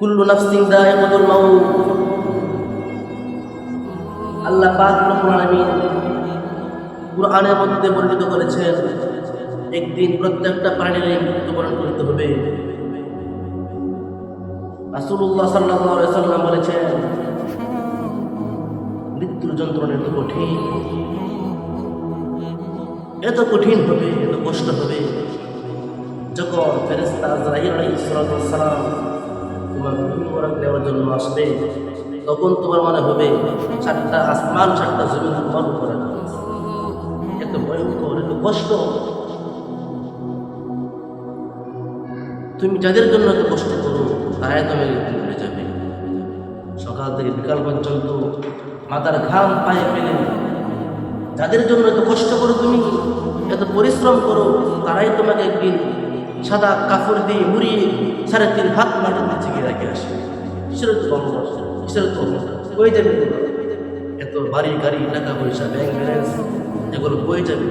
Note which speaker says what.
Speaker 1: কুল্লু নাফসিন দায়িকাতুল মাউত। আল্লাহ পাক রব্বুল আলামিন মধ্যে বর্ণিত করেছেন, একদিন প্রত্যেকটা প্রাণীর মৃত্যুবরণ করতে হবে। রাসূলুল্লাহ সাল্লাল্লাহু আলাইহি সাল্লাম বলেছেন, মৃত্যুর যন্ত্রণা এত কঠিন এত কঠিন হবে, এত কষ্ট হবে। যখন ফেরেস্তা আজরাইল আলাইহিস সালাম তোমার মুবারক নেওয়ার জন্য আসবে, তখন তোমার মনে হবে চারটা আসমান চারটা জমিন তোমার উপরে এত ভয়ঙ্কর, এত কষ্ট। তুমি যাদের জন্য এত কষ্ট করো, তারাই তুমি ভুলে যাবে। সকাল থেকে বিকাল পর্যন্ত মাথার ঘাম পায়ে ফেলে। যাদের জন্য এত কষ্ট করো তুমি, এত পরিশ্রম করো, তারাই তোমাকে একদিন সাদা কাপড় দিয়ে মুড়িয়ে সাড়ে তিন হাত মাটির নিচে গিয়ে রাখে আসে। কিসের তো কিসের তো কই যাবে এত বাড়ি গাড়ি, টাকা পয়সা ব্যাংক ব্যালেন্স এগুলো বই যাবে?